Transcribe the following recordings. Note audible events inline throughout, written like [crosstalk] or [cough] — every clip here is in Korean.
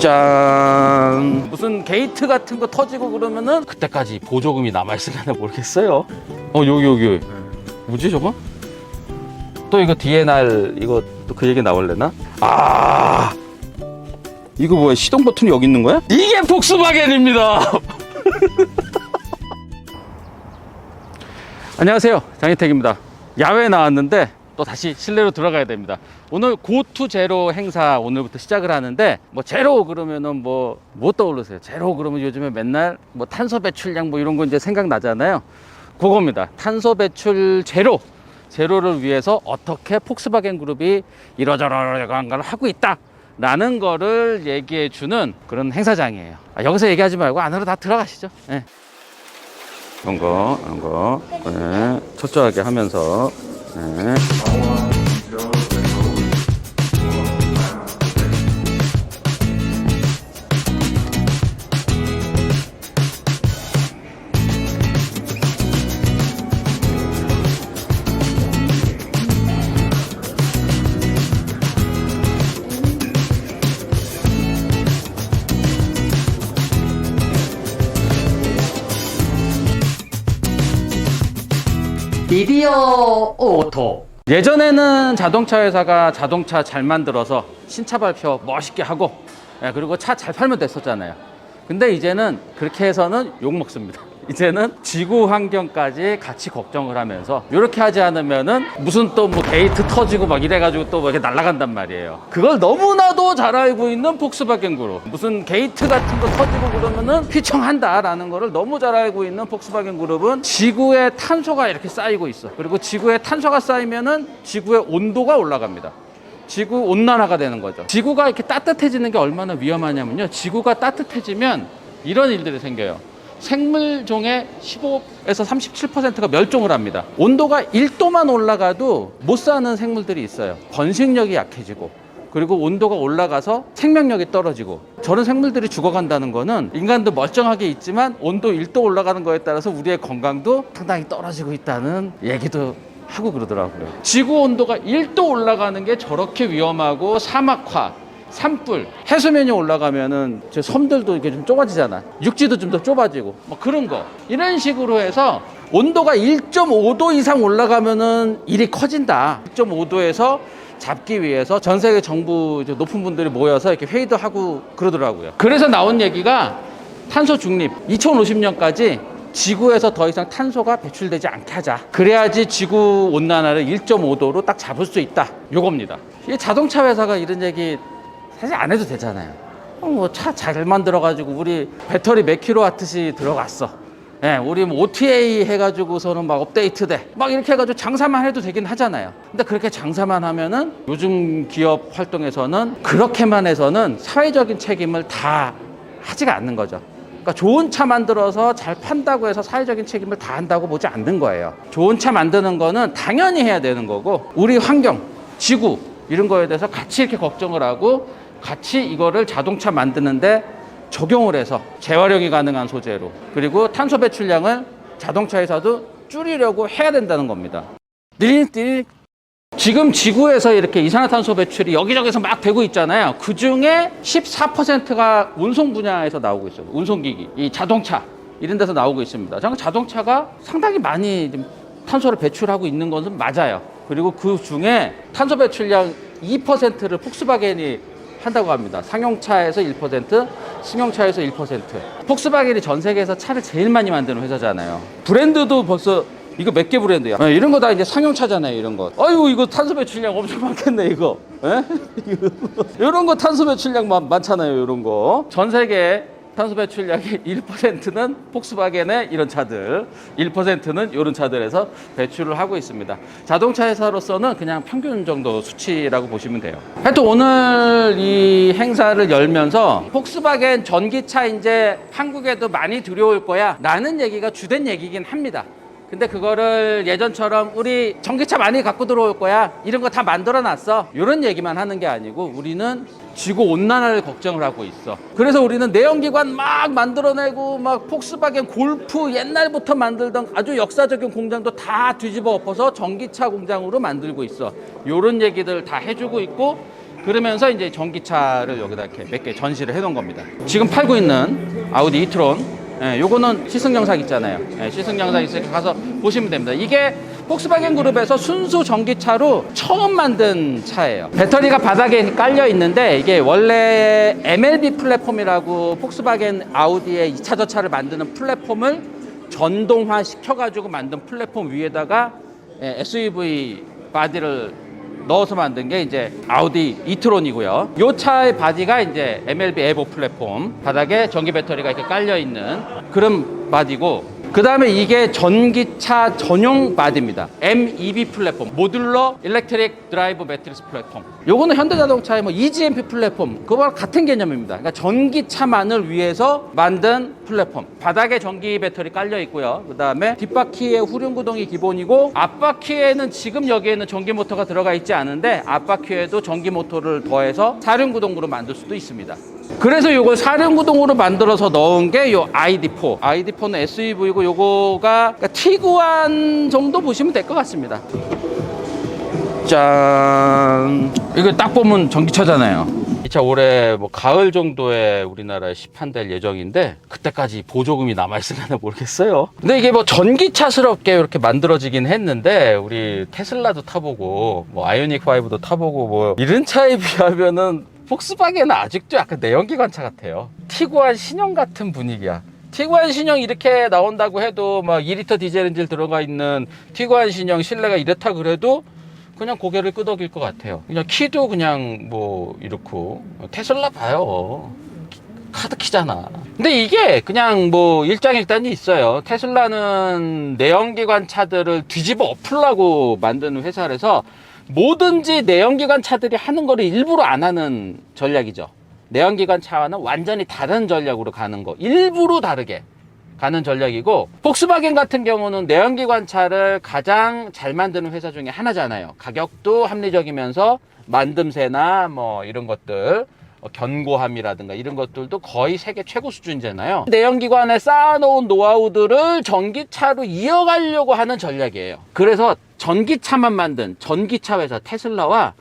짠. 무슨 게이트 같은 거 터지고 그러면은 그때까지 보조금이 남아있으려나 모르겠어요. 어 여기 여기. 뭐지 저거? 또 이거 DNR 이거 또 그 얘기 나올래나? 아! 이거 뭐야 시동 버튼이 여기 있는 거야? 이게 폭스바겐입니다! [laughs] 안녕하세요. 장희택입니다. 야외 나왔는데 또 다시 실내로 들어가야 됩니다. 오늘 고투 제로 행사 오늘부터 시작을 하는데 뭐 제로 그러면은 뭐뭐 떠오르세요? 제로 그러면 요즘에 맨날 뭐 탄소 배출량 뭐 이런 거 이제 생각나잖아요. 그겁니다. 탄소 배출 제로. 제로를 위해서 어떻게 폭스바겐 그룹이 이러저러한 걸 하고 있다 라는 거를 얘기해 주는 그런 행사장이에요. 아, 여기서 얘기하지 말고 안으로 다 들어가시죠. 예. 이런 거, 이런 거, 네, 철저하게 하면서, 네. 미디어 오토. 예전에는 자동차 회사가 자동차 잘 만들어서 신차 발표 멋있게 하고, 예, 그리고 차 잘 팔면 됐었잖아요. 근데 이제는 그렇게 해서는 욕 먹습니다. 이제는 지구 환경까지 같이 걱정을 하면서 이렇게 하지 않으면은 무슨 또 뭐 게이트 터지고 막 이래가지고 또뭐 이렇게 날아간단 말이에요. 그걸 너무나도 잘 알고 있는 폭스바겐 그룹. 무슨 게이트 같은 거 터지고 그러면은 휘청한다라는 거를 너무 잘 알고 있는 폭스바겐 그룹은 지구에 탄소가 이렇게 쌓이고 있어. 그리고 지구에 탄소가 쌓이면은 지구의 온도가 올라갑니다. 지구 온난화가 되는 거죠. 지구가 이렇게 따뜻해지는 게 얼마나 위험하냐면요. 지구가 따뜻해지면 이런 일들이 생겨요. 생물종의 15에서 37%가 멸종을 합니다. 온도가 1도만 올라가도 못 사는 생물들이 있어요. 번식력이 약해지고 그리고 온도가 올라가서 생명력이 떨어지고 저런 생물들이 죽어간다는 거는 인간도 멀쩡하게 있지만 온도 1도 올라가는 거에 따라서 우리의 건강도 상당히 떨어지고 있다는 얘기도 하고 그러더라고요. 지구 온도가 1도 올라가는 게 저렇게 위험하고 사막화, 산불, 해수면이 올라가면은 저 섬들도 이렇게 좀 좁아지잖아. 육지도 좀 더 좁아지고 뭐 그런 거. 이런 식으로 해서 온도가 1.5도 이상 올라가면은 일이 커진다. 1.5도에서 잡기 위해서 전 세계 정부 높은 분들이 모여서 이렇게 회의도 하고 그러더라고요. 그래서 나온 얘기가 탄소 중립 2050년까지 지구에서 더 이상 탄소가 배출되지 않게 하자. 그래야지 지구 온난화를 1.5도로 딱 잡을 수 있다. 요겁니다. 이 자동차 회사가 이런 얘기 사실 안 해도 되잖아요. 뭐 차 잘 만들어가지고 우리 배터리 몇 킬로와트씩 들어갔어. 예, 우리 뭐 OTA 해가지고서는 막 업데이트돼. 막 이렇게 해가지고 장사만 해도 되긴 하잖아요. 근데 그렇게 장사만 하면은 요즘 기업 활동에서는 그렇게만 해서는 사회적인 책임을 다 하지가 않는 거죠. 그러니까 좋은 차 만들어서 잘 판다고 해서 사회적인 책임을 다 한다고 보지 않는 거예요. 좋은 차 만드는 거는 당연히 해야 되는 거고 우리 환경, 지구 이런 거에 대해서 같이 이렇게 걱정을 하고 같이 이거를 자동차 만드는데 적용을 해서 재활용이 가능한 소재로 그리고 탄소 배출량을 자동차에서도 줄이려고 해야 된다는 겁니다. 띠리띠리 지금 지구에서 이렇게 이산화탄소 배출이 여기저기서 막 되고 있잖아요. 그 중에 14%가 운송 분야에서 나오고 있어요. 운송기기, 이 자동차 이런 데서 나오고 있습니다. 자동차가 상당히 많이 좀 탄소를 배출하고 있는 것은 맞아요. 그리고 그 중에 탄소 배출량 2%를 폭스바겐이 한다고 합니다. 상용차에서 1%, 승용차에서 1%. 폭스바겐이 전 세계에서 차를 제일 많이 만드는 회사잖아요. 브랜드도 벌써 이거 몇 개 브랜드야? 네, 이런 거 다 이제 상용차잖아요, 이런 거. 아이고, 이거 탄소 배출량 엄청 많겠네, 이거. 예? [laughs] 이런 거 탄소 배출량 많, 많잖아요, 이런 거. 전 세계 탄소 배출량의 1%는 폭스바겐의 이런 차들, 1%는 이런 차들에서 배출을 하고 있습니다. 자동차 회사로서는 그냥 평균 정도 수치라고 보시면 돼요. 하여튼 오늘 이 행사를 열면서 폭스바겐 전기차 이제 한국에도 많이 들여올 거야 라는 얘기가 주된 얘기긴 합니다. 근데 그거를 예전처럼 우리 전기차 많이 갖고 들어올 거야. 이런 거 다 만들어 놨어. 이런 얘기만 하는 게 아니고 우리는 지구 온난화를 걱정을 하고 있어. 그래서 우리는 내연기관 막 만들어내고 막 폭스바겐 골프 옛날부터 만들던 아주 역사적인 공장도 다 뒤집어 엎어서 전기차 공장으로 만들고 있어. 이런 얘기들 다 해주고 있고 그러면서 이제 전기차를 여기다 이렇게 몇 개 전시를 해놓은 겁니다. 지금 팔고 있는 아우디 이트론, 예, 요거는 시승 영상 있잖아요. 예, 시승 영상 있으니까 가서 보시면 됩니다. 이게 폭스바겐 그룹에서 순수 전기차로 처음 만든 차예요. 배터리가 바닥에 깔려 있는데 이게 원래 MLB 플랫폼이라고 폭스바겐 아우디의 2차 저차를 만드는 플랫폼을 전동화 시켜가지고 만든 플랫폼 위에다가 예, SUV 바디를 넣어서 만든 게 이제 아우디 이트론이고요. 이 차의 바디가 이제 MLB 에보 플랫폼 바닥에 전기 배터리가 이렇게 깔려 있는 그런 바디고 그 다음에 이게 전기차 전용 바디입니다. MEB 플랫폼, 모듈러 일렉트릭 드라이브 매트리스 플랫폼. 요거는 현대자동차의 뭐 EGMP 플랫폼, 그거와 같은 개념입니다. 그러니까 전기차만을 위해서 만든 플랫폼. 바닥에 전기 배터리 깔려 있고요. 그 다음에 뒷바퀴에 후륜 구동이 기본이고 앞바퀴에는 지금 여기에는 전기 모터가 들어가 있지 않은데 앞바퀴에도 전기 모터를 더해서 사륜 구동으로 만들 수도 있습니다. 그래서 요걸 사륜 구동으로 만들어서 넣은 게 요 ID4. ID4는 SUV고 요거가 그러니까 티구안 정도 보시면 될 것 같습니다. 짠. 이거 딱 보면 전기차잖아요. 이 차 올해 뭐 가을 정도에 우리나라에 시판될 예정인데 그때까지 보조금이 남아 있으려나 모르겠어요. 근데 이게 뭐 전기차스럽게 이렇게 만들어지긴 했는데 우리 테슬라도 타보고 뭐 아이오닉 5도 타보고 뭐 이런 차에 비하면은 폭스바겐은 아직도 약간 내연기관차 같아요. 티구안 신형 같은 분위기야. 티구안 신형 이렇게 나온다고 해도 막 2리터 디젤 엔진 들어가 있는 티구안 신형 실내가 이렇다 그래도 그냥 고개를 끄덕일 것 같아요. 그냥 키도 그냥 뭐 이렇고 테슬라 봐요. 카드키잖아. 근데 이게 그냥 뭐 일장일단이 있어요. 테슬라는 내연기관 차들을 뒤집어 엎으려고 만드는 회사라서 뭐든지 내연기관 차들이 하는 거를 일부러 안 하는 전략이죠. 내연기관 차와는 완전히 다른 전략으로 가는 거. 일부러 다르게 가는 전략이고 폭스바겐 같은 경우는 내연기관 차를 가장 잘 만드는 회사 중에 하나잖아요. 가격도 합리적이면서 만듦새나 뭐 이런 것들 어, 견고함이라든가 이런 것들도 거의 세계 최고 수준이잖아요. 내연기관에 쌓아놓은 노하우들을 전기차로 이어가려고 하는 전략이에요. 그래서 전기차만 만든 전기차 회사 테슬라와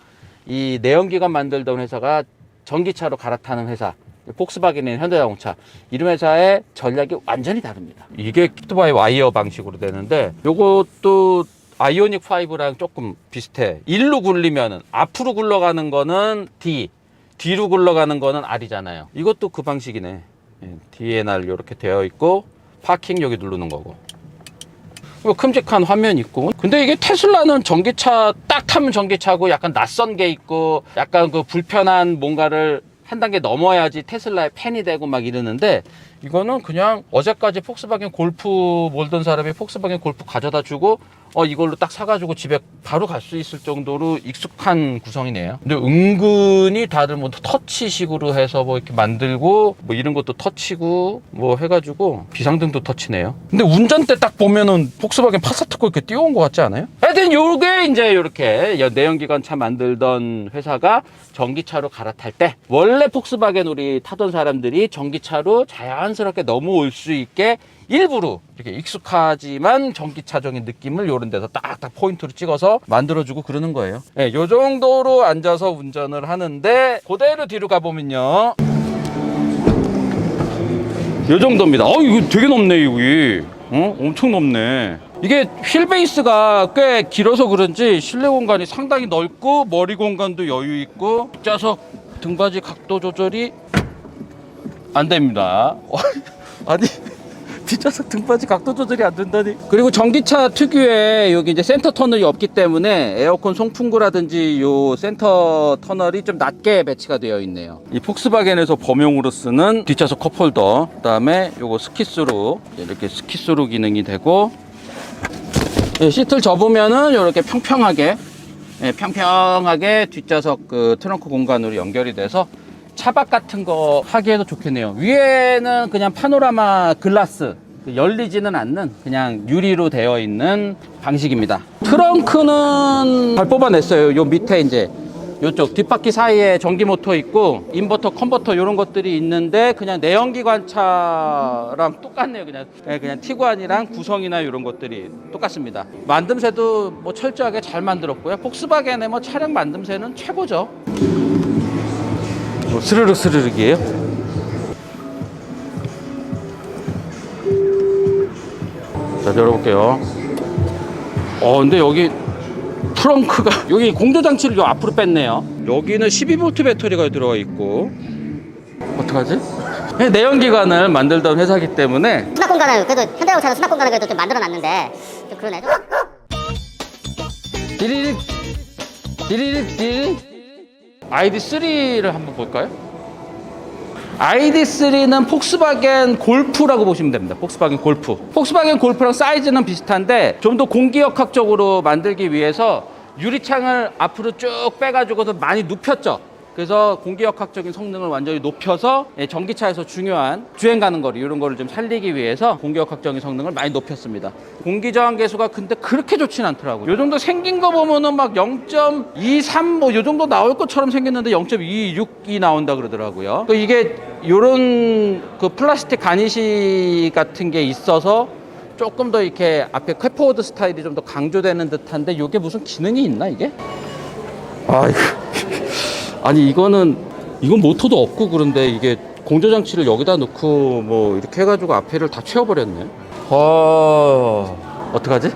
이 내연기관 만들던 회사가 전기차로 갈아타는 회사 폭스바겐인 현대자동차 이런 회사의 전략이 완전히 다릅니다. 이게 키트바이 와이어 방식으로 되는데 요것도 아이오닉 5랑 조금 비슷해. 일로 굴리면은 앞으로 굴러가는 거는 D, 뒤로 굴러가는 거는 R이잖아요. 이것도 그 방식이네. 예, DNR 이렇게 되어 있고 파킹 여기 누르는 거고. 뭐 큼직한 화면 있고. 근데 이게 테슬라는 전기차 딱 타면 전기차고 약간 낯선 게 있고 약간 그 불편한 뭔가를 한 단계 넘어야지 테슬라의 팬이 되고 막 이러는데 이거는 그냥 어제까지 폭스바겐 골프 몰던 사람이 폭스바겐 골프 가져다 주고 어 이걸로 딱 사가지고 집에 바로 갈 수 있을 정도로 익숙한 구성이네요. 근데 은근히 다들 뭐 터치식으로 해서 뭐 이렇게 만들고 뭐 이런 것도 터치고 뭐 해가지고 비상등도 터치네요. 근데 운전대 딱 보면은 폭스바겐 파사트 거 이렇게 띄워온 것 같지 않아요? 하여튼 요게 이제 이렇게 내연기관 차 만들던 회사가 전기차로 갈아탈 때 원래 폭스바겐 우리 타던 사람들이 전기차로 자연 스럽게 넘어올 수 있게 일부러 이렇게 익숙하지만 전기차적인 느낌을 요런 데서 딱딱 포인트로 찍어서 만들어주고 그러는 거예요. 네, 요 정도로 앉아서 운전을 하는데 그대로 뒤로 가보면요. 요 정도입니다. 어, 이거 되게 높네, 여기. 어? 엄청 높네. 이게 휠 베이스가 꽤 길어서 그런지 실내 공간이 상당히 넓고 머리 공간도 여유 있고 뒷좌석 등받이 각도 조절이 안 됩니다. 어, [laughs] 아니 뒷좌석 등받이 각도 조절이 안 된다니. 그리고 전기차 특유의 여기 이제 센터 터널이 없기 때문에 에어컨 송풍구라든지 요 센터 터널이 좀 낮게 배치가 되어 있네요. 이 폭스바겐에서 범용으로 쓰는 뒷좌석 컵홀더, 그다음에 요거 스키스로 이렇게 스키스로 기능이 되고 예, 시트를 접으면은 이렇게 평평하게 예, 평평하게 뒷좌석 그 트렁크 공간으로 연결이 돼서 차박 같은 거 하기에도 좋겠네요. 위에는 그냥 파노라마 글라스 그 열리지는 않는 그냥 유리로 되어 있는 방식입니다. 트렁크는 잘 뽑아냈어요. 요 밑에 이제 요쪽 뒷바퀴 사이에 전기 모터 있고 인버터, 컨버터 이런 것들이 있는데 그냥 내연기관 차랑 똑같네요. 그냥 예, 그냥 티구안이랑 구성이나 이런 것들이 똑같습니다. 만듦새도 뭐 철저하게 잘 만들었고요. 폭스바겐의 뭐 차량 만듦새는 최고죠. 뭐 스르륵 스르륵이에요? 자, 열어볼게요. 어, 근데 여기 트렁크가 [laughs] 여기 공조 장치를 요 앞으로 뺐네요. 여기는 12V 배터리가 들어가 있고 어떡하지? 그냥 내연기관을 만들던 회사기 때문에 수납 공간을 그래도 현대자동차는 수납 공간을 그래도 좀 만들어 놨는데 좀 그러네. 좀. 디리릭 디리릭 디리릭 ID3를 한번 볼까요? ID3는 폭스바겐 골프라고 보시면 됩니다. 폭스바겐 골프. 폭스바겐 골프랑 사이즈는 비슷한데 좀 더 공기역학적으로 만들기 위해서 유리창을 앞으로 쭉 빼가지고서 많이 눕혔죠. 그래서 공기역학적인 성능을 완전히 높여서 예, 전기차에서 중요한 주행 가는 거리 이런 거를 좀 살리기 위해서 공기역학적인 성능을 많이 높였습니다. 공기 저항 계수가 근데 그렇게 좋진 않더라고요. 요 정도 생긴 거 보면은 막 0.23 뭐 요 정도 나올 것처럼 생겼는데 0.26이 나온다 그러더라고요. 또 이게 요런 그 플라스틱 가니시 같은 게 있어서 조금 더 이렇게 앞에 쾌포워드 스타일이 좀 더 강조되는 듯한데 이게 무슨 기능이 있나 이게? 아 이거 아니 이거는 이건 모터도 없고 그런데 이게 공조 장치를 여기다 넣고 뭐 이렇게 해가지고 앞에를 다 채워버렸네. 어 어떡하지?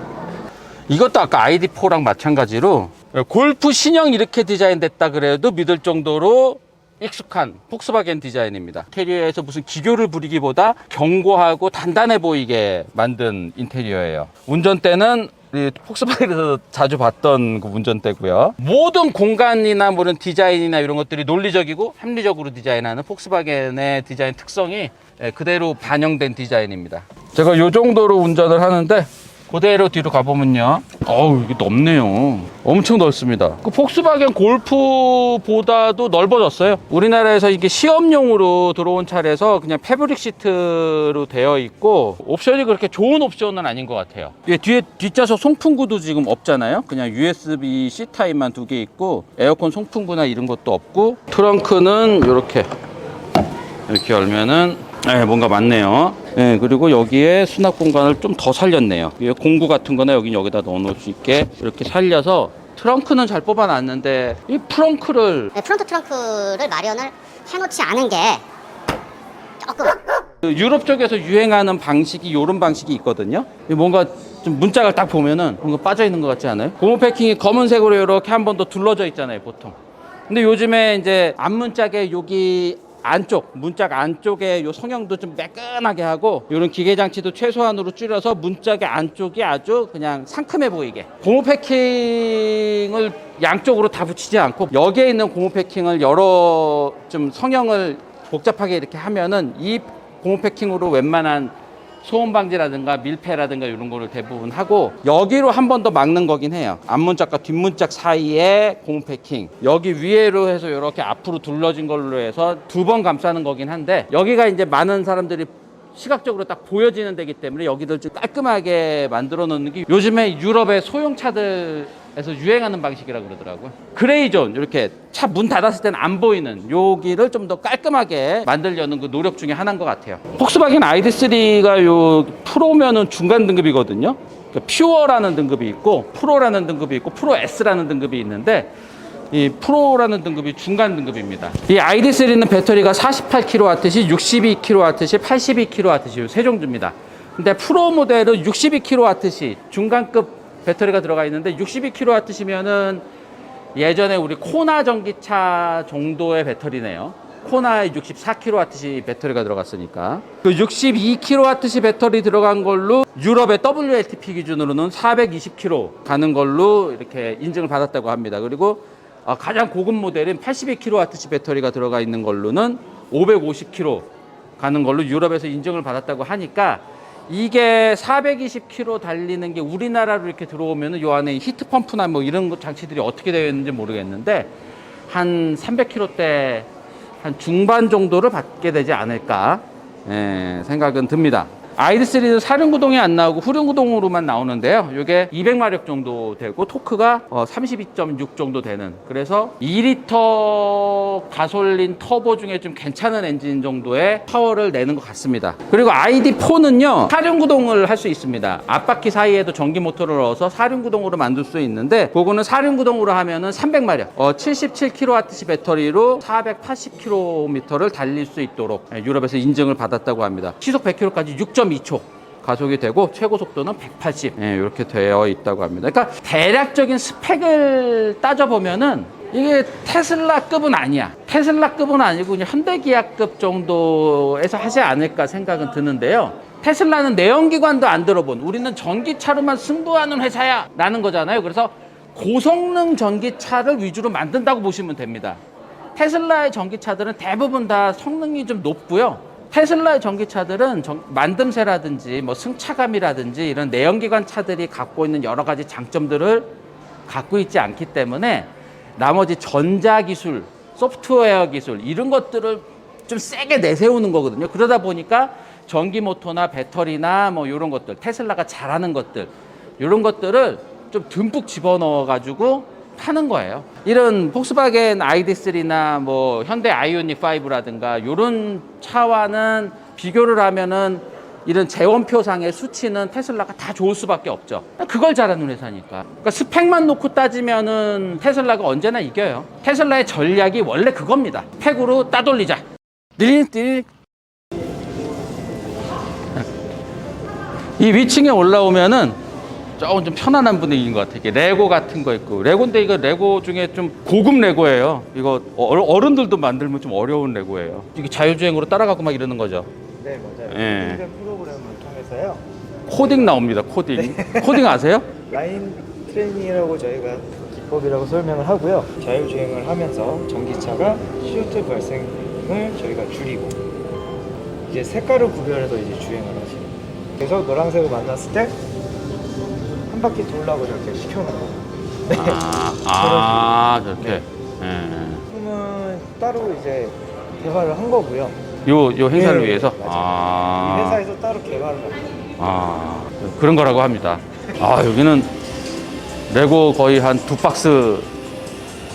이것도 아까 ID4랑 마찬가지로 골프 신형 이렇게 디자인됐다 그래도 믿을 정도로 익숙한 폭스바겐 디자인입니다. 인테리어에서 무슨 기교를 부리기보다 견고하고 단단해 보이게 만든 인테리어예요. 운전대는 이 폭스바겐에서 자주 봤던 그 운전대고요. 모든 공간이나 뭐 이런 디자인이나 이런 것들이 논리적이고 합리적으로 디자인하는 폭스바겐의 디자인 특성이 예, 그대로 반영된 디자인입니다. 제가 이 정도로 운전을 하는데 그대로 뒤로 가보면요. 어우, 이게 넓네요. 엄청 넓습니다. 그 폭스바겐 골프보다도 넓어졌어요. 우리나라에서 이게 시험용으로 들어온 차라서 그냥 패브릭 시트로 되어 있고, 옵션이 그렇게 좋은 옵션은 아닌 것 같아요. 이게 뒤에 뒷좌석 송풍구도 지금 없잖아요. 그냥 USB-C 타입만 두 개 있고, 에어컨 송풍구나 이런 것도 없고, 트렁크는 이렇게 이렇게 열면은 네, 뭔가 많네요. 네, 그리고 여기에 수납 공간을 좀 더 살렸네요. 공구 같은 거나 여기 여기다 넣어 놓을 수 있게 이렇게 살려서 트렁크는 잘 뽑아놨는데 이 트렁크를 네, 프론트 트렁크를 마련을 해놓지 않은 게 조금 그 유럽 쪽에서 유행하는 방식이 이런 방식이 있거든요. 뭔가 좀 문짝을 딱 보면은 뭔가 빠져 있는 것 같지 않아요? 고무 패킹이 검은색으로 이렇게 한 번 더 둘러져 있잖아요, 보통. 근데 요즘에 이제 앞문짝에 여기 안쪽, 문짝 안쪽에 요 성형도 좀 매끈하게 하고 이런 기계 장치도 최소한으로 줄여서 문짝의 안쪽이 아주 그냥 상큼해 보이게. 고무 패킹을 양쪽으로 다 붙이지 않고 여기에 있는 고무 패킹을 여러 좀 성형을 복잡하게 이렇게 하면은 이 고무 패킹으로 웬만한 소음 방지라든가 밀폐라든가 이런 거를 대부분 하고 여기로 한 번 더 막는 거긴 해요. 앞문짝과 뒷문짝 사이에 고무 패킹. 여기 위에로 해서 이렇게 앞으로 둘러진 걸로 해서 두 번 감싸는 거긴 한데 여기가 이제 많은 사람들이 시각적으로 딱 보여지는 데기 때문에 여기를 좀 깔끔하게 만들어 놓는 게 요즘에 유럽의 소형차들 에서 유행하는 방식이라고 그러더라고요. 그레이존 이렇게 차 문 닫았을 때는 안 보이는 여기를 좀 더 깔끔하게 만들려는 그 노력 중에 하나인 것 같아요. 폭스바겐 ID3가 요 프로면은 중간 등급이거든요. 그러니까 퓨어라는 등급이 있고 프로라는 등급이 있고 프로 S라는 등급이 있는데 이 프로라는 등급이 중간 등급입니다. 이 ID3는 배터리가 48kWh, 62kWh, 82kWh 세 종류입니다. 근데 프로 모델은 62kWh 중간급 배터리가 들어가 있는데 62kWh면은 예전에 우리 코나 전기차 정도의 배터리네요. 코나에 64kWh 배터리가 들어갔으니까 그 62kWh 배터리 들어간 걸로 유럽의 WLTP 기준으로는 420km 가는 걸로 이렇게 인증을 받았다고 합니다. 그리고 아, 가장 고급 모델인 82kWh 배터리가 들어가 있는 걸로는 550km 가는 걸로 유럽에서 인증을 받았다고 하니까 이게 420km 달리는 게 우리나라로 이렇게 들어오면 은 요 안에 히트 펌프나 뭐 이런 거 장치들이 어떻게 되어 있는지 모르겠는데 한 300km대 한 중반 정도를 받게 되지 않을까 예, 생각은 듭니다. ID3는 사륜구동이 안 나오고 후륜구동으로만 나오는데요. 이게 200마력 정도 되고 토크가 어, 32.6 정도 되는 그래서 2리터 가솔린 터보 중에 좀 괜찮은 엔진 정도의 파워를 내는 것 같습니다. 그리고 ID4는요 사륜구동을 할 수 있습니다. 앞바퀴 사이에도 전기 모터를 넣어서 사륜구동으로 만들 수 있는데 그거는 사륜구동으로 하면은 300마력, 어, 77kWh 배터리로 480km를 달릴 수 있도록 예, 유럽에서 인증을 받았다고 합니다. 시속 100km까지 6.2초. 가속이 되고 최고 속도는 180 예, 이렇게 되어 있다고 합니다. 그러니까 대략적인 스펙을 따져 보면은 이게 테슬라급은 아니야. 테슬라급은 아니고 그냥 현대기아급 정도에서 하지 않을까 생각은 드는데요. 테슬라는 내연기관도 안 들어본 우리는 전기차로만 승부하는 회사야 라는 거잖아요. 그래서 고성능 전기차를 위주로 만든다고 보시면 됩니다. 테슬라의 전기차들은 대부분 다 성능이 좀 높고요. 테슬라의 전기차들은 전- 만듦새라든지 뭐 승차감이라든지 이런 내연기관 차들이 갖고 있는 여러 가지 장점들을 갖고 있지 않기 때문에 나머지 전자 기술, 소프트웨어 기술 이런 것들을 좀 세게 내세우는 거거든요. 그러다 보니까 전기 모터나 배터리나 뭐 이런 것들, 테슬라가 잘하는 것들 이런 것들을 좀 듬뿍 집어넣어 가지고 파는 거예요. 이런 폭스바겐 ID3나 뭐 현대 아이오닉 5라든가 이런 차와는 비교를 하면은 이런 재원표상의 수치는 테슬라가 다 좋을 수밖에 없죠. 그걸 잘하는 회사니까. 그러니까 스펙만 놓고 따지면은 테슬라가 언제나 이겨요. 테슬라의 전략이 원래 그겁니다. 스펙으로 따돌리자. 띠릭띠릭. 이 위층에 올라오면은 조금 좀 편안한 분위기인 것 같아요. 이게 레고 같은 거 있고 레고인데 이거 레고 중에 좀 고급 레고예요. 이거 어- 어른들도 만들면 좀 어려운 레고예요. 이게 자율주행으로 따라가고 막 이러는 거죠. 네 맞아요. 예. 인생 프로그램을 통해서요. 코딩 나옵니다. 코딩. 코딩 아세요? [laughs] 라인 트레이닝이라고 저희가 기법이라고 설명을 하고요. 자율주행을 하면서 전기차가 CO2 발생을 저희가 줄이고 이제 색깔을 구별해서 이제 주행을 하시는. 그래서 노란색을 만났을 때한 바퀴 돌라고 저렇게 시켜놓고. 네. 아, [laughs] 아 저렇게. 예. 품은 따로 이제 개발을 한 거고요. 요, 요 행사를 네, 위해서? 맞아요. 아. 이 회사에서 따로 개발을 합니다. 아, 그런 거라고 합니다. 아, 여기는 레고 거의 한 두 박스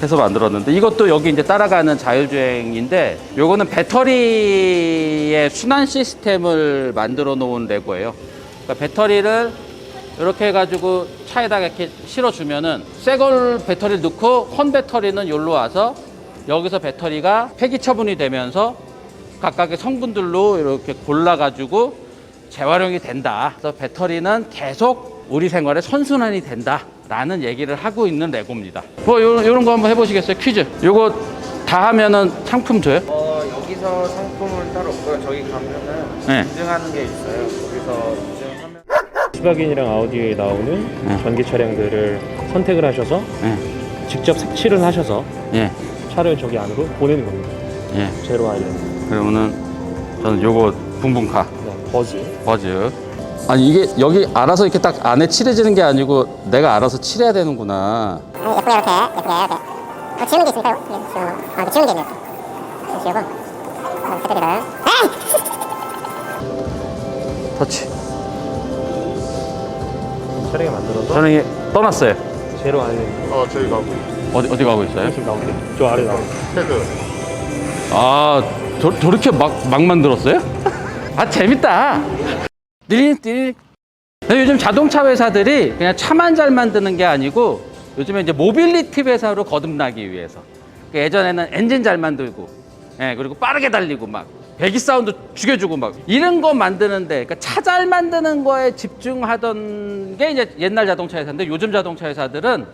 해서 만들었는데 이것도 여기 이제 따라가는 자율주행인데 요거는 배터리의 순환 시스템을 만들어 놓은 레고예요. 그러니까 배터리를 이렇게 해가지고 차에다가 이렇게 실어주면은 새걸 배터리를 넣고 헌 배터리는 여기로 와서 여기서 배터리가 폐기 처분이 되면서 각각의 성분들로 이렇게 골라가지고 재활용이 된다. 그래서 배터리는 계속 우리 생활에 선순환이 된다. 라는 얘기를 하고 있는 레고입니다. 뭐, 요, 요런 거 한번 해보시겠어요? 퀴즈. 요거 다 하면은 상품 줘요? 어 여기서 상품은 따로 없고요. 저기 가면은 네. 인증하는 게 있어요. 거기서 스바겐이랑 아우디에 나오는 네. 전기 차량들을 선택을 하셔서 예, 직접 색칠을 하셔서 예, 차를 저기 안으로 보내는 겁니다. 예. 제로 아일랜드. 그러면은 저는 요거 붕붕카. 네, 버즈. 버즈. 아니, 이게 여기 알아서 이렇게 딱 안에 칠해지는 게 아니고 내가 알아서 칠해야 되는구나. 예쁘게 이렇게 예쁘게 이렇게 어, 지우는 게 있으니까요 예, 지우고 아 지우는 게 있네요 좀 지우고 어, 배터리를 에이! 터치. 차량에 만들어서 저는 이게 떠났어요. 제로 아일랜드. 어, 저희 가고 어디, 어디 가고 있어요? 지금 나오게. 저 아래 나오게. 태그 아, 저, 저렇게 막, 막 만들었어요? 아, 재밌다. 띠릭띠릭. 요즘 자동차 회사들이 그냥 차만 잘 만드는 게 아니고 요즘에 이제 모빌리티 회사로 거듭나기 위해서. 그러니까 예전에는 엔진 잘 만들고, 예, 그리고 빠르게 달리고 막, 배기 사운드 죽여주고 막, 이런 거 만드는데, 그러니까 차 잘 만드는 거에 집중하던 게 이제 옛날 자동차 회사인데 요즘 자동차 회사들은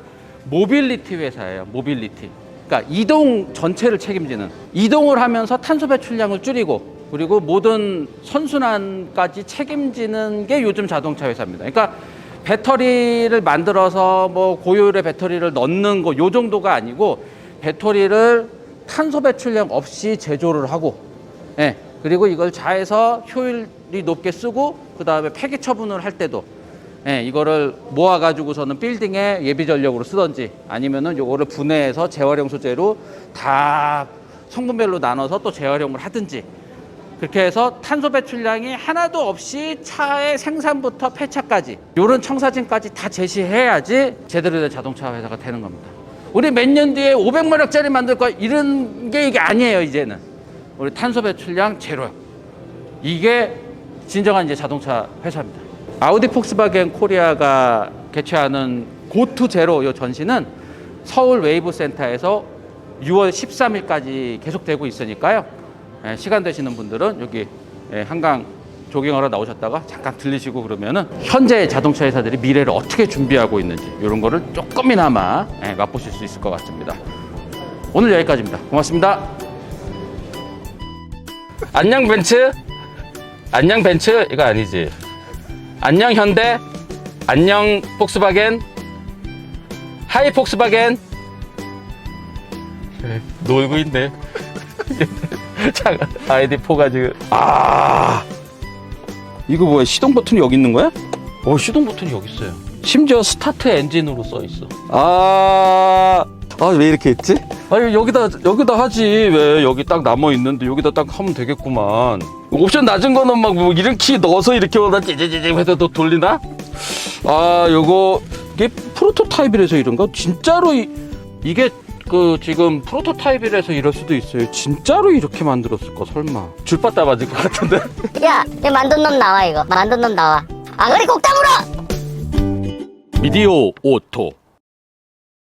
모빌리티 회사예요. 모빌리티. 그러니까 이동 전체를 책임지는 이동을 하면서 탄소 배출량을 줄이고 그리고 모든 선순환까지 책임지는 게 요즘 자동차 회사입니다. 그러니까 배터리를 만들어서 뭐 고효율의 배터리를 넣는 거 요 정도가 아니고 배터리를 탄소 배출량 없이 제조를 하고 예. 그리고 이걸 자해서 효율이 높게 쓰고 그 다음에 폐기 처분을 할 때도 예, 이거를 모아가지고서는 빌딩에 예비 전력으로 쓰던지 아니면은 요거를 분해해서 재활용 소재로 다 성분별로 나눠서 또 재활용을 하든지 그렇게 해서 탄소 배출량이 하나도 없이 차의 생산부터 폐차까지 이런 청사진까지 다 제시해야지 제대로 된 자동차 회사가 되는 겁니다. 우리 몇 년 뒤에 500마력짜리 만들 거야 이런 게 이게 아니에요 이제는 우리 탄소 배출량 제로 이게 진정한 이제 자동차 회사입니다. 아우디 폭스바겐 코리아가 개최하는 고투 제로 이 전시는 서울 웨이브 센터에서 6월 13일까지 계속되고 있으니까요. 예, 시간 되시는 분들은 여기 예, 한강 조깅하러 나오셨다가 잠깐 들리시고 그러면은 현재 자동차 회사들이 미래를 어떻게 준비하고 있는지 이런 거를 조금이나마 예, 맛보실 수 있을 것 같습니다. 오늘 여기까지입니다. 고맙습니다. 안녕 벤츠. 안녕 벤츠 이거 아니지. 안녕 현대. 안녕 폭스바겐. 하이 폭스바겐. 그래, 놀고 있네. [laughs] 자, 아이디 포가 지금. 아. 이거 뭐야? 시동 버튼이 여기 있는 거야? 어, 시동 버튼이 여기 있어요. 심지어 스타트 엔진으로 써 있어. 아. 아, 왜 이렇게 했지? 아니, 여기다, 여기다 하지. 왜 여기 딱 남아 있는데 여기다 딱 하면 되겠구만. 옵션 낮은 거는 막뭐 이런 키 넣어서 이렇게 오다 찌찌찌찌 해서 또 돌리나? 아, 요거, 이게 프로토타입이라서 이런가? 진짜로 이, 이게 그 지금 프로토타입이라서 이럴 수도 있어요. 진짜로 이렇게 만들었을까, 설마. 줄바따 맞을 것 같은데? 야, 이 만든 놈 나와 이거. 만든 놈 나와. 아 그래 꼭 다물어. 미디오 오토